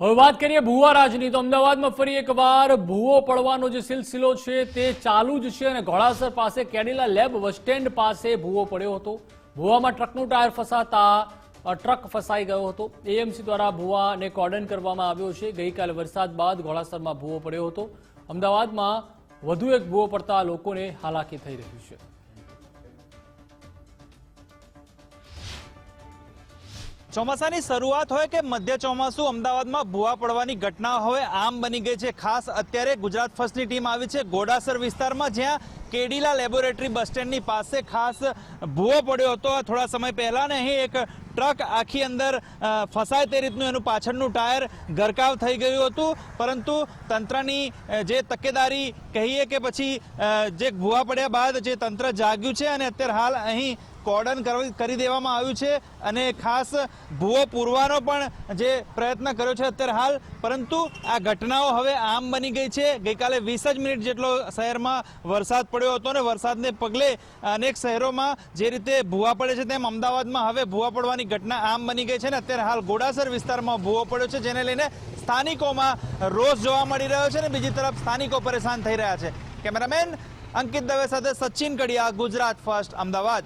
હવે વાત કરીએ ભૂવા રાજની, તો અમદાવાદમાં ફરી એકવાર ભૂવો પડવાનો જે સિલસિલો છે તે ચાલુ જ છે અને ઘોડાસર પાસે, કેડિલા લેબ બસ સ્ટેન્ડ પાસે ભૂવો પડ્યો હતો. ભૂવામાં ટ્રકનું ટાયર ફસાતા ટ્રક ફસાઈ ગયો હતો. એએમસી દ્વારા ભૂવાને કોર્ડન કરવામાં આવ્યો છે. ગઈકાલે વરસાદ બાદ ઘોડાસરમાં ભૂવો પડ્યો હતો. અમદાવાદમાં વધુ એક ભૂવો પડતા લોકોને હાલાકી થઈ રહી છે. ચોમાસાની શરૂઆત હોય કે મધ્ય ચોમાસું અમદાવાદમાં ભૂવા પડવાની ઘટના હવે આમ બની ગઈ છે. ખાસ અત્યારે ગુજરાત ફર્સ્ટની ટીમ આવી છે ગોડાસર વિસ્તારમાં, જ્યાં કેડીલા લેબોરેટરી બસ સ્ટેન્ડની પાસે ખાસ ભૂવો પડ્યો હતો. થોડા સમય પહેલા ને અહીં એક ટ્રક આખી અંદર ફસાય તે રીતનું એનું પાછળનું ટાયર ગરકાવ થઈ ગયું હતું. પરંતુ તંત્રની જે તકેદારી કહીએ કે પછી જે ભૂવા પડ્યા બાદ જે તંત્ર જાગ્યું છે અને અત્યારે હાલ અહીં કોર્ડન કરી દેવામાં આવ્યું છે અને ખાસ ભૂવો પૂરવાનો પણ જે પ્રયત્ન કર્યો છે અત્યારે હાલ. પરંતુ આ ઘટનાઓ હવે આમ બની ગઈ છે. ગઈકાલે વીસ જ મિનિટ જેટલો શહેરમાં વરસાદ પડ્યો હતો અને વરસાદને પગલે અનેક શહેરોમાં જે રીતે ભૂવા પડે છે તેમ અમદાવાદમાં હવે ભૂવા પડવાની ઘટના આમ બની ગઈ છે ને અત્યારે હાલ ગોડાસર વિસ્તારમાં ભૂવો પડ્યો છે, જેને લઈને સ્થાનિકોમાં રોષ જોવા મળી રહ્યો છે ને બીજી તરફ સ્થાનિકો પરેશાન થઈ રહ્યા છે. કેમેરામેન અંકિત દવે સાથે સચિન કડિયા, ગુજરાત ફર્સ્ટ, અમદાવાદ.